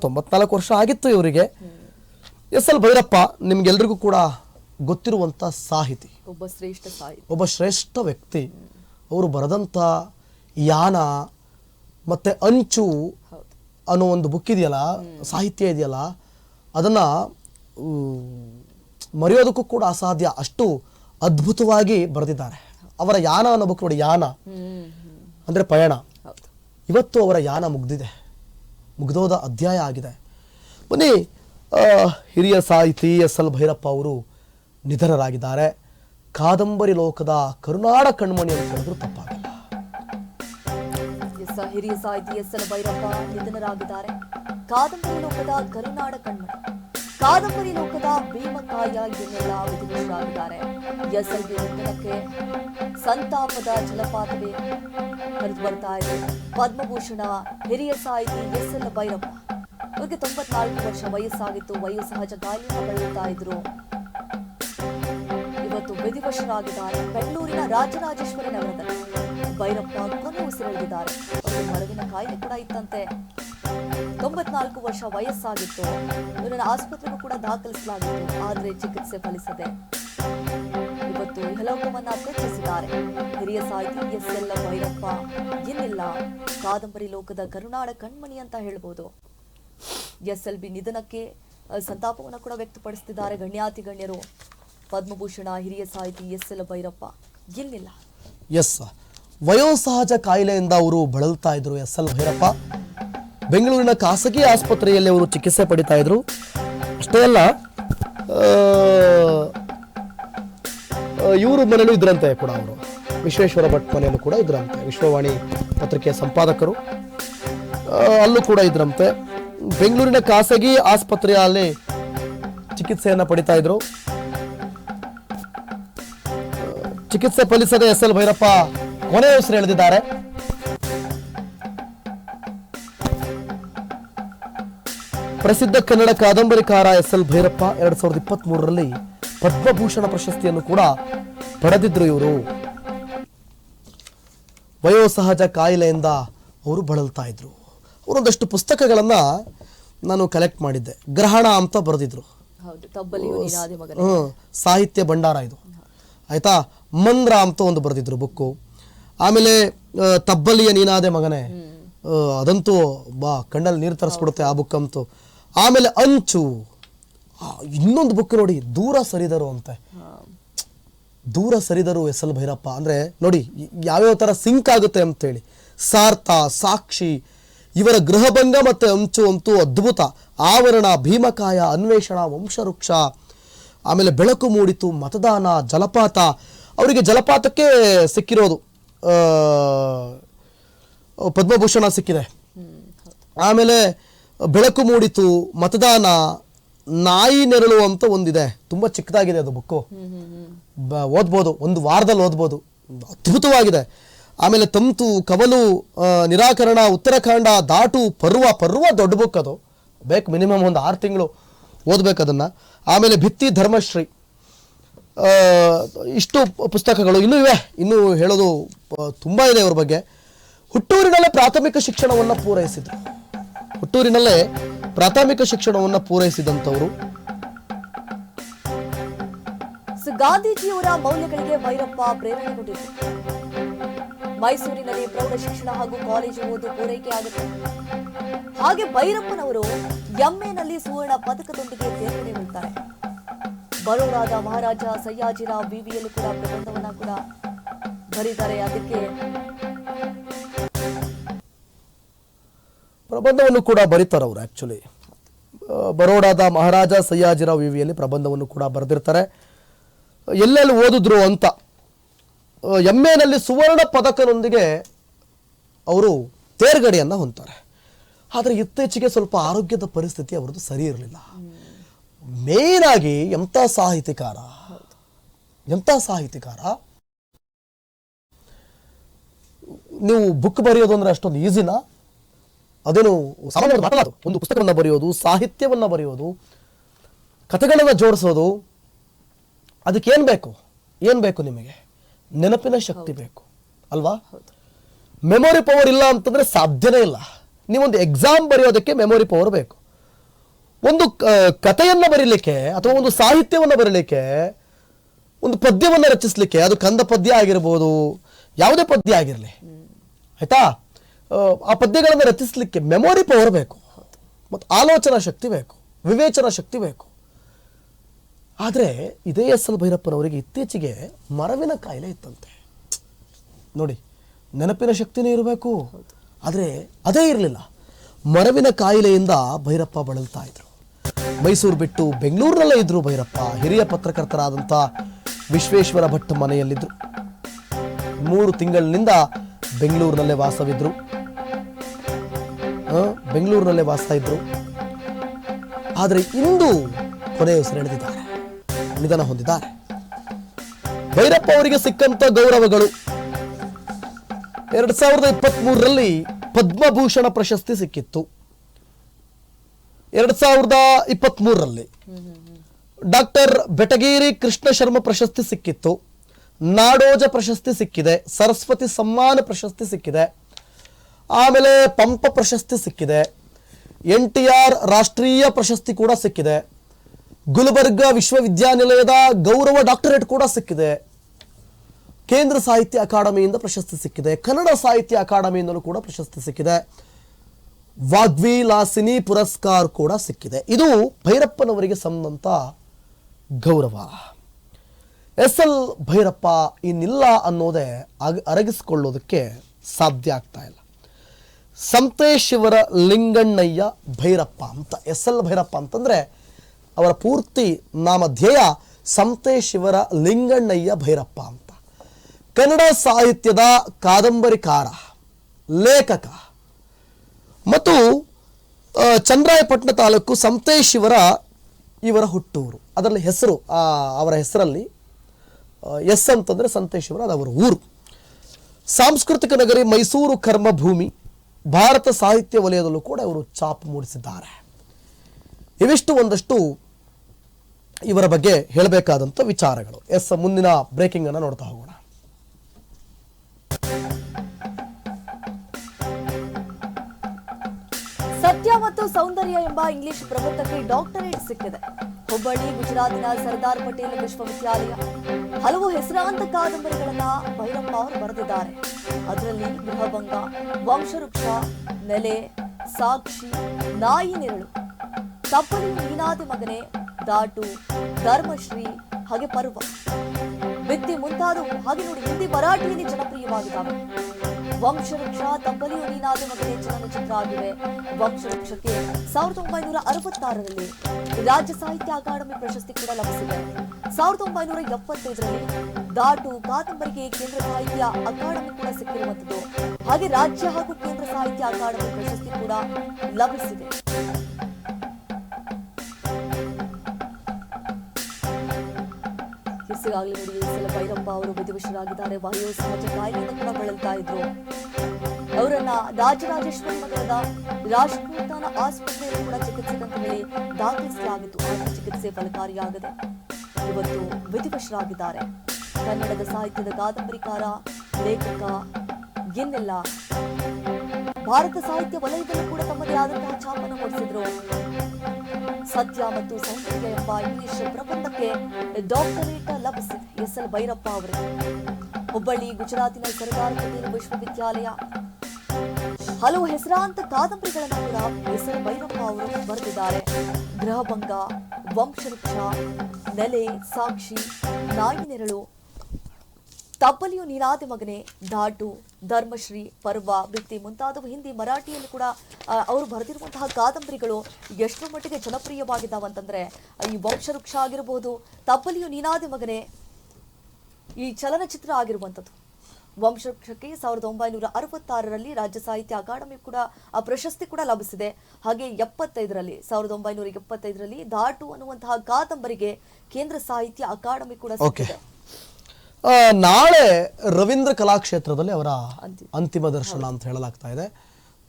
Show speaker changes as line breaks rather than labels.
ತೊಂಬತ್ನಾಲ್ಕು ವರ್ಷ ಆಗಿತ್ತು ಇವರಿಗೆ. ಎಸ್ ಎಲ್ ಭೈರಪ್ಪ ನಿಮ್ಗೆಲ್ರಿಗೂ ಕೂಡ ಗೊತ್ತಿರುವಂಥ ಸಾಹಿತಿ.
ಒಬ್ಬ ಶ್ರೇಷ್ಠ ಸಾಹಿತಿ.
ಒಬ್ಬ ಶ್ರೇಷ್ಠ ವ್ಯಕ್ತಿ. ಅವರು ಬರೆದಂಥ ಯಾನ ಮತ್ತೆ ಅಂಚು ಅನ್ನೋ ಒಂದು ಬುಕ್ ಇದೆಯಲ್ಲ ಸಾಹಿತ್ಯ ಇದೆಯಲ್ಲ ಅದನ್ನ ಮರೆಯೋದಕ್ಕೂ ಕೂಡ ಅಸಾಧ್ಯ ಅಷ್ಟು ಅದ್ಭುತವಾಗಿ ಬರೆದಿದ್ದಾರೆ. ಅವರ ಯಾನ ಅನ್ನೋ ಬುಕ್ ನೋಡಿ ಯಾನ. ಅಂದ್ರೆ ಪಯಣ. ಇವತ್ತು ಅವರ ಯಾನ ಮುಗ್ದಿದೆ. ಮುಗ್ದೋದ ಅಧ್ಯಾಯ ಆಗಿದೆ. ಬನ್ನಿ ಹಿರಿಯ ಸಾಹಿತಿ ಎಸ್ ಎಲ್ ಭೈರಪ್ಪ ಅವರು ನಿಧನರಾಗಿದ್ದಾರೆ. ಕಾದಂಬರಿ ಲೋಕದ ಕರುನಾಡ ಕಣ್ಮಣಿ ಅಂತ ಹೇಳಿದ್ರು ತಪ್ಪಾಗಲ್ಲ.
ಹಿರಿಯ ಸಾಹಿತಿ ಎಸ್ ಎಲ್ ಭೈರಪ್ಪ ನಿಧನರಾಗಿದ್ದಾರೆ. ಕಾದಂಬರಿ ಲೋಕದ ಕರುನಾಡ ಕಣ್ಮಣಿ. ಕಾದಂಬರಿ ಲೋಕದ ಭೀಮಕಾಯ ಎನ್ನೆಲ್ಲ ವಿಧಿಗಳಾಗಿದ್ದಾರೆ ಎಸ್ ಎಲ್ ಬಿ ನಿಧನಕ್ಕೆ ಸಂತಾಪದ ಜಲಪಾತವೇ ಹರಿದು ಬರ್ತಾ ಇದೆ. ಪದ್ಮಭೂಷಣ ಹಿರಿಯ ಸಾಹಿತಿ ಎಸ್ ಎಲ್ ಭೈರಪ್ಪ. ಇವರಿಗೆ ತೊಂಬತ್ನಾಲ್ಕು ವರ್ಷ ವಯಸ್ಸಾಗಿತ್ತು. ವಯೋಸಹಜ ಕಾಯಿಲೆಯಿಂದ ಬೆಳೆಯುತ್ತಾ ಇದ್ರು. ಇವತ್ತು ವಿಧಿವಶರಾಗಿದ್ದಾರೆ. ಬೆಂಗಳೂರಿನ ರಾಜರಾಜೇಶ್ವರಿ ನಗರದಲ್ಲಿ ಭೈರಪ್ಪ ಕೊನೆ ಉಸಿರೆಳೆದಿದ್ದಾರೆ ಮರವಿನ ಕಾಯಿಲೆ ಕೂಡ ಇತ್ತಂತೆ. ತೊಂಬತ್ನಾಲ್ಕು ವರ್ಷ ವಯಸ್ಸಾಗಿತ್ತು. ಇವರನ್ನು ಆಸ್ಪತ್ರೆಗೂ ಕೂಡ ದಾಖಲಿಸಲಾಗಿತ್ತು. ಆದರೆ ಚಿಕಿತ್ಸೆ ಫಲಿಸದೆ ಇವತ್ತು ಇಹಲೋಕವನ್ನ ತ್ಯಜಿಸಿದ್ದಾರೆ ಹಿರಿಯ ಸಾಹಿತಿ ಎಸ್ ಎಲ್ ಭೈರಪ್ಪ. ಇನ್ನಿಲ್ಲ ಕಾದಂಬರಿ ಲೋಕದ ಕರುನಾಡ ಕಣ್ಮಣಿ ಅಂತ ಹೇಳ್ಬೋದು. ಎಸ್ ಎಲ್ ಬಿ ನಿಧನಕ್ಕೆ ಸಂತಾಪವನ್ನು ಕೂಡ ವ್ಯಕ್ತಪಡಿಸುತ್ತಿದ್ದಾರೆ ಗಣ್ಯಾತಿ ಗಣ್ಯರು. ಪದ್ಮಭೂಷಣ ಹಿರಿಯ ಸಾಹಿತಿ ಎಸ್ ಎಲ್ ಭೈರಪ್ಪ. ಇನ್ನಿಲ್ಲ
ಎಸ್, ವಯೋಸಹಜ ಕಾಯಿಲೆಯಿಂದ ಅವರು ಬಳಲ್ತಾ ಇದ್ರು ಎಸ್ ಎಲ್ ಭೈರಪ್ಪ. ಬೆಂಗಳೂರಿನ ಖಾಸಗಿ ಆಸ್ಪತ್ರೆಯಲ್ಲಿ ಅವರು ಚಿಕಿತ್ಸೆ ಪಡಿತಾ ಇದ್ರು. ಅಷ್ಟೇ ಅಲ್ಲ ಇವರು ಮನೆಯಲ್ಲೂ ಇದ್ರಂತೆ ಕೂಡ ಅವರು. ವಿಶ್ವೇಶ್ವರ ಭಟ್ ಮನೆಯಲ್ಲೂ ಕೂಡ ಇದ್ರಂತೆ. ವಿಶ್ವವಾಣಿ ಪತ್ರಿಕೆಯ ಸಂಪಾದಕರು ಅಲ್ಲೂ ಕೂಡ ಇದ್ರಂತೆ. ಬೆಂಗಳೂರಿನ ಖಾಸಗಿ ಆಸ್ಪತ್ರೆಯಲ್ಲಿ ಚಿಕಿತ್ಸೆಯನ್ನು ಪಡಿತಾ ಇದ್ರು. ಚಿಕಿತ್ಸೆ ಫಲಿಸದೆ ಎಸ್ ಎಲ್ ಭೈರಪ್ಪ ಕೊನೆಯ ಉಸಿರು ಎಳೆದಿದ್ದಾರೆ ಪ್ರಸಿದ್ಧ ಕನ್ನಡ ಕಾದಂಬರಿಕಾರ ಎಸ್ ಎಲ್ ಭೈರಪ್ಪ ಎರಡ್ ಸಾವಿರದ ಇಪ್ಪತ್ತ್ ಮೂರರಲ್ಲಿ ಪದ್ಮಭೂಷಣ ಪ್ರಶಸ್ತಿಯನ್ನು ಕೂಡ ಪಡೆದಿದ್ರು ಇವರು. ವಯೋಸಹಜ ಕಾಯಿಲೆಯಿಂದ ಅವರು ಬಳಲ್ತಾ ಇದ್ರು. ಅವರೊಂದಷ್ಟು ಪುಸ್ತಕಗಳನ್ನ ನಾನು ಕಲೆಕ್ಟ್ ಮಾಡಿದ್ದೆ. ಗ್ರಹಣ ಅಂತ ಬರೆದಿದ್ರು. ಹ್ಮ್ ಸಾಹಿತ್ಯ ಭಂಡಾರ ಇದು. ಆಯ್ತಾ? ಮಂದ್ರ ಅಂತ ಒಂದು ಬರೆದಿದ್ರು ಬುಕ್ಕು. ಆಮೇಲೆ ತಬ್ಬಲಿಯ ನೀನಾದೆ ಮಗನೇ. ಅದಂತೂ ಬಾ ಕಣ್ಣಲ್ಲಿ ನೀರು ತರಿಸ್ಬಿಡುತ್ತೆ ಆ ಬುಕ್ ಅಂತೂ. ಆಮೇಲೆ ಅಂಚು. ಇನ್ನೊಂದು ಬುಕ್ ನೋಡಿ ದೂರ ಸರಿದರು ಅಂತೆ. ದೂರ ಸರಿದರು ಎಸ್ ಎಲ್ ಭೈರಪ್ಪ. ಅಂದ್ರೆ ನೋಡಿ ಯಾವ್ಯಾವ ತರ ಸಿಂಕ್ ಆಗುತ್ತೆ ಅಂತೇಳಿ. ಸಾರ್ಥ ಸಾಕ್ಷಿ ಇವರ ಗೃಹಭಂಗ ಮತ್ತೆ ಅಂಚು ಅಂತೂ ಅದ್ಭುತ. ಆವರಣ ಭೀಮಕಾಯ ಅನ್ವೇಷಣ ವಂಶವೃಕ್ಷ. ಆಮೇಲೆ ಬೆಳಕು ಮೂಡಿತು ಮತದಾನ ಜಲಪಾತ. ಅವರಿಗೆ ಜಲಪಾತಕ್ಕೆ ಸಿಕ್ಕಿರೋದು. ಪದ್ಮಭೂಷಣ ಸಿಕ್ಕಿದೆ. ಆಮೇಲೆ ಬೆಳಕು ಮೂಡಿತು, ಮತದಾನ ನಾಯಿ ನೆರಳು ಅಂತ ಒಂದಿದೆ. ತುಂಬಾ ಚಿಕ್ಕದಾಗಿದೆ ಅದು ಬುಕ್ಕು. ಬ- ಓದ್ಬೋದು, ಒಂದು ವಾರದಲ್ಲಿ ಓದ್ಬೋದು. ಅದ್ಭುತವಾಗಿದೆ. ಆಮೇಲೆ ತಂತು, ಕವಲು ನಿರಾಕರಣ, ಉತ್ತರಾಖಂಡ, ದಾಟು, ಪರ್ವ ಪರ್ವ ದೊಡ್ಡ ಬುಕ್ ಅದು. ಬೇಕು ಮಿನಿಮಮ್ ಒಂದು ಆರು ತಿಂಗಳು ಓದ್ಬೇಕು ಅದನ್ನ. ಆಮೇಲೆ ಭಿತ್ತಿ ಧರ್ಮಶ್ರೀ. ಇಷ್ಟು ಪುಸ್ತಕಗಳು ಇನ್ನೂ ಇವೆ. ಇನ್ನೂ ಹೇಳೋದು ತುಂಬಾ ಇದೆ ಅವ್ರ ಬಗ್ಗೆ. ಹುಟ್ಟೂರಿನಲ್ಲೇ ಪ್ರಾಥಮಿಕ ಶಿಕ್ಷಣವನ್ನು ಪೂರೈಸಿದ್ರು. ಹುಟ್ಟೂರಿನಲ್ಲೇ ಪ್ರಾಥಮಿಕ ಶಿಕ್ಷಣವನ್ನು ಪೂರೈಸಿದಂಥವರು.
ಗಾಂಧೀಜಿಯವರ ಮೌಲ್ಯಗಳಿಗೆ ಭೈರಪ್ಪ ಪ್ರೇರಣೆಗೊಂಡಿದ್ದರು ಮೈಸೂರಿನಲ್ಲಿ ಪ್ರೌಢ ಶಿಕ್ಷಣ ಹಾಗೂ ಕಾಲೇಜು ಓದು ಪೂರೈಕೆ ಆಗುತ್ತೆ ಹಾಗೆ ಭೈರಪ್ಪನವರು ಎಂಎನಲ್ಲಿ ಸುವರ್ಣ ಪದಕದೊಂದಿಗೆ ತೇರ್ಗಡೆಗೊಳ್ತಾರೆ ಬರೋಡಾದ ಮಹಾರಾಜ ಸಯ್ಯಾಜಿರಾವ್ ವಿವಿಯಲ್ಲೂ ಕೂಡ ಪ್ರಬಂಧವನ್ನ ಕೂಡ ಬರೀತಾರೆ ಅದಕ್ಕೆ
ಪ್ರಬಂಧವನ್ನು ಕೂಡ ಬರೀತಾರೆ ಅವರು ಆ್ಯಕ್ಚುಲಿ ಬರೋಡಾದ ಮಹಾರಾಜ ಸಯ್ಯಾಜಿರಾವ್ ವಿವಿಯಲ್ಲಿ ಪ್ರಬಂಧವನ್ನು ಕೂಡ ಬರೆದಿರ್ತಾರೆ. ಎಲ್ಲೆಲ್ಲಿ ಓದಿದ್ರು ಅಂತ. ಎಂ ಎನಲ್ಲಿ ಸುವರ್ಣ ಪದಕದೊಂದಿಗೆ ಅವರು ತೇರ್ಗಡೆಯನ್ನು ಹೊಂತಾರೆ ಆದರೆ ಇತ್ತೀಚೆಗೆ ಸ್ವಲ್ಪ ಆರೋಗ್ಯದ ಪರಿಸ್ಥಿತಿ ಅವರದ್ದು ಸರಿ ಇರಲಿಲ್ಲ. ಮೇನ್ ಆಗಿ ಎಂಥ ಸಾಹಿತಿಕಾರ ಎಂಥ ಸಾಹಿತಿಕಾರ ನೀವು ಬುಕ್ ಬರೆಯೋದು ಅಂದರೆ ಅಷ್ಟೊಂದು ಈಸಿನಾ ಅದೇನು ಸಾಮಾನ್ಯವಾದ ಮಾತಲ್ಲ. ಒಂದು ಪುಸ್ತಕವನ್ನು ಬರೆಯೋದು ಸಾಹಿತ್ಯವನ್ನು ಬರೆಯೋದು ಕಥೆಗಳನ್ನು ಜೋಡಿಸೋದು ಅದಕ್ಕೇನು ಬೇಕು? ಏನು ಬೇಕು ನಿಮಗೆ? ನೆನಪಿನ ಶಕ್ತಿ ಬೇಕು. ಅಲ್ವಾ? ಮೆಮೊರಿ ಪವರ್ ಇಲ್ಲ ಅಂತಂದ್ರೆ ಸಾಧ್ಯನೇ ಇಲ್ಲ. ನೀವೊಂದು ಎಕ್ಸಾಮ್ ಬರೆಯೋದಕ್ಕೆ ಮೆಮೊರಿ ಪವರ್ ಬೇಕು. ಒಂದು ಕಥೆಯನ್ನು ಕಥೆಯನ್ನ ಬರೀಲಿಕ್ಕೆ ಅಥವಾ ಒಂದು ಸಾಹಿತ್ಯವನ್ನು ಬರೀಲಿಕ್ಕೆ ಒಂದು ಪದ್ಯವನ್ನು ರಚಿಸಲಿಕ್ಕೆ ಅದು ಕಂದ ಪದ್ಯ ಆಗಿರ್ಬೋದು ಯಾವುದೇ ಪದ್ಯ ಆಗಿರಲಿ. ಆಯ್ತಾ? ಆ, ಪದ್ಯಗಳನ್ನು ರಚಿಸಲಿಕ್ಕೆ ಮೆಮೊರಿ ಪವರ್ ಬೇಕು. ಮತ್ತು ಆಲೋಚನಾ ಶಕ್ತಿ ಬೇಕು. ವಿವೇಚನಾ ಶಕ್ತಿ ಬೇಕು. ಆದರೆ ಇದೇ ಎಸ್ ಎಲ್ ಭೈರಪ್ಪನವರಿಗೆ ಇತ್ತೀಚೆಗೆ ಮರವಿನ ಕಾಯಿಲೆ ಇತ್ತಂತೆ. ನೋಡಿ ನೆನಪಿನ ಶಕ್ತಿನೇ ಇರಬೇಕು ಆದರೆ ಅದೇ ಇರಲಿಲ್ಲ. ಮರವಿನ ಕಾಯಿಲೆಯಿಂದ ಭೈರಪ್ಪ ಬಳಲ್ತಾ ಇದ್ರು. ಮೈಸೂರು ಬಿಟ್ಟು ಬೆಂಗಳೂರಿನಲ್ಲೇ ಇದ್ರು ಭೈರಪ್ಪ. ಹಿರಿಯ ಪತ್ರಕರ್ತರಾದಂಥ ವಿಶ್ವೇಶ್ವರ ಭಟ್ ಮನೆಯಲ್ಲಿದ್ದರು ಮೂರು ತಿಂಗಳಿನಿಂದ ಬೆಂಗಳೂರಿನಲ್ಲೇ ವಾಸವಿದ್ರು. ಬೆಂಗಳೂರಿನಲ್ಲೇ ವಾಸ್ತಾ ಇದ್ರು. ಆದರೆ ಇಂದು ಕೊನೆಯುಸಿರೆಳೆದಿದ್ದಾರೆ ನಿಧನ ಹೊಂದಿದ್ದಾರೆ. ಭೈರಪ್ಪ ಅವರಿಗೆ ಸಿಕ್ಕಂತ ಗೌರವಗಳು. ಎರಡ್ ಸಾವಿರದ ಇಪ್ಪತ್ತ್ ಮೂರರಲ್ಲಿ ಪದ್ಮಭೂಷಣ ಪ್ರಶಸ್ತಿ ಸಿಕ್ಕಿತ್ತು. ಎರಡ್ ಸಾವಿರದ ಇಪ್ಪತ್ತ್ ಮೂರರಲ್ಲಿ ಡಾಕ್ಟರ್ ಬೆಟಗೇರಿ ಕೃಷ್ಣ ಶರ್ಮ ಪ್ರಶಸ್ತಿ ಸಿಕ್ಕಿತ್ತು. ನಾಡೋಜ ಪ್ರಶಸ್ತಿ ಸಿಕ್ಕಿದೆ. ಸರಸ್ವತಿ ಸಮ್ಮಾನ ಪ್ರಶಸ್ತಿ ಸಿಕ್ಕಿದೆ. ಆಮೇಲೆ ಪಂಪ ಪ್ರಶಸ್ತಿ ಸಿಕ್ಕಿದೆ. ಎನ್ ಟಿ ಆರ್ ರಾಷ್ಟ್ರೀಯ ಪ್ರಶಸ್ತಿ ಕೂಡ ಸಿಕ್ಕಿದೆ. ಗುಲ್ಬರ್ಗ ವಿಶ್ವವಿದ್ಯಾನಿಲಯದ ಗೌರವ ಡಾಕ್ಟರೇಟ್ ಕೂಡ ಸಿಕ್ಕಿದೆ. ಕೇಂದ್ರ ಸಾಹಿತ್ಯ ಅಕಾಡೆಮಿಯಿಂದ ಪ್ರಶಸ್ತಿ ಸಿಕ್ಕಿದೆ. ಕನ್ನಡ ಸಾಹಿತ್ಯ ಅಕಾಡೆಮಿಯಿಂದಲೂ ಕೂಡ ಪ್ರಶಸ್ತಿ ಸಿಕ್ಕಿದೆ. ವಾಗ್ವಿ ಲಾಸಿನಿ ಪುರಸ್ಕಾರ ಕೂಡ ಸಿಕ್ಕಿದೆ. ಇದು ಭೈರಪ್ಪನವರಿಗೆ ಸಂಬಂಧ ಗೌರವ. ಎಸ್ ಎಲ್ ಭೈರಪ್ಪ ಇನ್ನಿಲ್ಲ ಅನ್ನೋದೇ ಅರಗಿಸಿಕೊಳ್ಳೋದಕ್ಕೆ ಸಾಧ್ಯ ಆಗ್ತಾ ಇಲ್ಲ. ಸಂತೇಶಿವರ ಲಿಂಗಣ್ಣಯ್ಯ ಭೈರಪ್ಪ ಅಂತ, ಎಸ್ ಎಲ್ ಭೈರಪ್ಪ ಅಂತಂದರೆ ಅವರ ಪೂರ್ತಿ ನಾಮಧೇಯ ಸಂತೇಶಿವರ ಲಿಂಗಣ್ಣಯ್ಯ ಭೈರಪ್ಪ ಅಂತ. ಕನ್ನಡ ಸಾಹಿತ್ಯದ ಕಾದಂಬರಿಕಾರ, ಲೇಖಕ ಮತ್ತು ಚಂದ್ರಾಯಪಟ್ಟಣ ತಾಲೂಕು ಸಂತೇಶಿವರ ಇವರ ಹುಟ್ಟೂರು. ಅದರಲ್ಲಿ ಹೆಸರು ಅವರ ಹೆಸರಲ್ಲಿ ಎಸ್ ಅಂತಂದರೆ ಸಂತೇಶಿವರ ಅದು ಅವರ ಊರು. ಸಾಂಸ್ಕೃತಿಕ ನಗರಿ ಮೈಸೂರು ಕರ್ಮಭೂಮಿ. ಭಾರತ ಸಾಹಿತ್ಯ ವಲಯದಲ್ಲೂ ಕೂಡ ಇವರು ಛಾಪು ಮೂಡಿಸಿದ್ದಾರೆ. ಇವಿಷ್ಟು ಒಂದಷ್ಟು ಇವರ ಬಗ್ಗೆ ಹೇಳಬೇಕಾದಂಥ ವಿಚಾರಗಳು. ಎಸ್, ಮುಂದಿನ ಬ್ರೇಕಿಂಗ್ ಅನ್ನು ನೋಡ್ತಾ ಹೋಗೋಣ.
ಸತ್ಯ ಮತ್ತು ಸೌಂದರ್ಯ ಎಂಬ ಇಂಗ್ಲಿಷ್ ಪ್ರಬಂಧಕ್ಕೆ ಡಾಕ್ಟರೇಟ್ ಸಿಕ್ಕಿದೆ. ಹುಬ್ಬಳ್ಳಿ, ಗುಜರಾತಿನ ಸರ್ದಾರ್ ಪಟೇಲ್ ವಿಶ್ವವಿದ್ಯಾಲಯ. ಹಲವು ಹೆಸರಾಂತ ಕಾದಂಬರಿಗಳನ್ನ ಭೈರಪ್ಪ ಅವರು ಬರೆದಿದ್ದಾರೆ. ಅದರಲ್ಲಿ ಗೃಹಭಂಗ, ವಂಶವೃಕ್ಷ, ನೆಲೆ, ಸಾಕ್ಷಿ, ನಾಯಿ ನೆರಳು, ತಪ್ಪಲಿ ನೀನಾದಿ ಮಗನೆ, ದಾಟು, ಧರ್ಮಶ್ರೀ, ಹಾಗೆ ಪರ್ವ. ಬಿತ್ತಿ ಮುಂತಾದವು ಹಾಗೆ ನೋಡಿ, ಹಿಂದಿ ಮರಾಠಿಯಲ್ಲಿ ಜನಪ್ರಿಯವಾಗಿದ್ದಾವೆ. ವಂಶವೃಕ್ಷ ತಬ್ಬಲಿಯು ನೀನಾದ ಮಗನೇ ಚಲನಚಿತ್ರ ಆಗಿವೆ. ವಂಶವೃಕ್ಷಕ್ಕೆ ಸಾವಿರದ ಒಂಬೈನೂರ ಅರವತ್ತಾರರಲ್ಲಿ ರಾಜ್ಯ ಸಾಹಿತ್ಯ ಅಕಾಡೆಮಿ ಪ್ರಶಸ್ತಿ ಕೂಡ ಲಭಿಸಿದೆ. ಸಾವಿರದ ಒಂಬೈನೂರ ಎಪ್ಪತ್ತೈದರಲ್ಲಿ ದಾಟು ಕಾದಂಬರಿಗೆ ಕೇಂದ್ರ ಸಾಹಿತ್ಯ ಅಕಾಡೆಮಿ ಕೂಡ ಸಿಕ್ಕಿರುವಂತದ್ದು ಹಾಗೆ ರಾಜ್ಯ ಹಾಗೂ ಕೇಂದ್ರ ಸಾಹಿತ್ಯ ಅಕಾಡೆಮಿ ಪ್ರಶಸ್ತಿ ಕೂಡ ಲಭಿಸಿದೆ. ಹೆಸರಾಗಲಿ ನೋಡಿ, ಈ ಸಲ ಭೈರಪ್ಪ ಅವರು ವಿಧಿವಶರಾಗಿದ್ದಾರೆ. ವಾಯು ಸಹಜ ಕಾಯಿಲೆಯಿಂದ ಕೂಡ ಬಳಲ್ತಾ ಇದ್ರು. ಅವರನ್ನ ರಾಜರಾಜೇಶ್ವರಿ ನಗರದ ರಾಷ್ಟ್ರೋತ್ಥಾನ ಆಸ್ಪತ್ರೆಯಲ್ಲಿ ಕೂಡ ಚಿಕಿತ್ಸೆಗಂತ ಹೇಳಿ ದಾಖಲಿಸಲಾಗಿತ್ತು ಚಿಕಿತ್ಸೆ ಫಲಕಾರಿಯಾಗದೆ ಇವತ್ತು ವಿಧಿವಶರಾಗಿದ್ದಾರೆ. ಕನ್ನಡದ ಸಾಹಿತ್ಯದ ಕಾದಂಬರಿಕಾರ ಲೇಖಕ ಏನೆಲ್ಲ ಭಾರತ ಸಾಹಿತ್ಯ ವಲಯದಲ್ಲಿ ಕೂಡ ತಮ್ಮದೇ ಆದಂತಹ ಛಾಪನ್ನು ಮೂಡಿಸಿದ್ರು ಸತ್ಯ ಮತ್ತು ಸೌಂದರ್ಯ ಎಂಬ ಇಂಗ್ಲಿಷ್ ಪ್ರಬಂಧಕ್ಕೆ ಡಾಕ್ಟರೇಟ್ ಲಭಿಸಿದೆ ಎಸ್ ಎಲ್ ಭೈರಪ್ಪ ಅವರಿಗೆ. ಹುಬ್ಬಳ್ಳಿ, ಗುಜರಾತಿನ ಸರ್ದಾರ್ ಪಟೇಲ್ ವಿಶ್ವವಿದ್ಯಾಲಯ. ಹಲವು ಹೆಸರಾಂತ ಕಾದಂಬರಿಗಳನ್ನು ಕೂಡ ಎಸ್ ಎಲ್ ಭೈರಪ್ಪ ಅವರು ಬರೆದಿದ್ದಾರೆ. ಗೃಹಭಂಗ ವಂಶವೃಕ್ಷ ನೆಲೆ, ಸಾಕ್ಷಿ ನಾಯಿ ನೆರಳು ತಪ್ಪಲಿಯು ನೀನಾದಿ ಮಗನೆ ದಾಟು ಧರ್ಮಶ್ರೀ, ಪರ್ವ, ವೃತ್ತಿ ಮುಂತಾದವು ಹಿಂದಿ, ಮರಾಠಿಯಲ್ಲಿ ಕೂಡ ಅವರು ಬರೆದಿರುವಂತಹ ಕಾದಂಬರಿಗಳು ಎಷ್ಟರ ಮಟ್ಟಿಗೆ ಜನಪ್ರಿಯವಾಗಿದ್ದಾವೆ ಅಂತಂದ್ರೆ ಈ ವಂಶವೃಕ್ಷ ಆಗಿರಬಹುದು ತಪ್ಪಲಿಯು ನೀನಾದಿ ಮಗನೆ, ಈ ಚಲನಚಿತ್ರ ಆಗಿರುವಂಥದ್ದು. ವಂಶವೃಕ್ಷಕ್ಕೆ ಸಾವಿರದ ಒಂಬೈನೂರ ಅರವತ್ತಾರರಲ್ಲಿ ರಾಜ್ಯ ಸಾಹಿತ್ಯ ಅಕಾಡೆಮಿ ಕೂಡ, ಆ, ಪ್ರಶಸ್ತಿ ಕೂಡ ಲಭಿಸಿದೆ. ಹಾಗೆ ಎಪ್ಪತ್ತೈದರಲ್ಲಿ, ಸಾವಿರದ ಒಂಬೈನೂರ ಎಪ್ಪತ್ತೈದರಲ್ಲಿ ದಾಟು ಅನ್ನುವಂತಹ ಕಾದಂಬರಿಗೆ ಕೇಂದ್ರ ಸಾಹಿತ್ಯ ಅಕಾಡೆಮಿ ಕೂಡ ಸಿಕ್ಕಿದೆ.
ನಾಳೆ ರವೀಂದ್ರ ಕಲಾಕ್ಷೇತ್ರದಲ್ಲಿ ಅವರ ಅಂತಿಮ. ದರ್ಶನ ಅಂತ ಹೇಳಲಾಗ್ತಾ ಇದೆ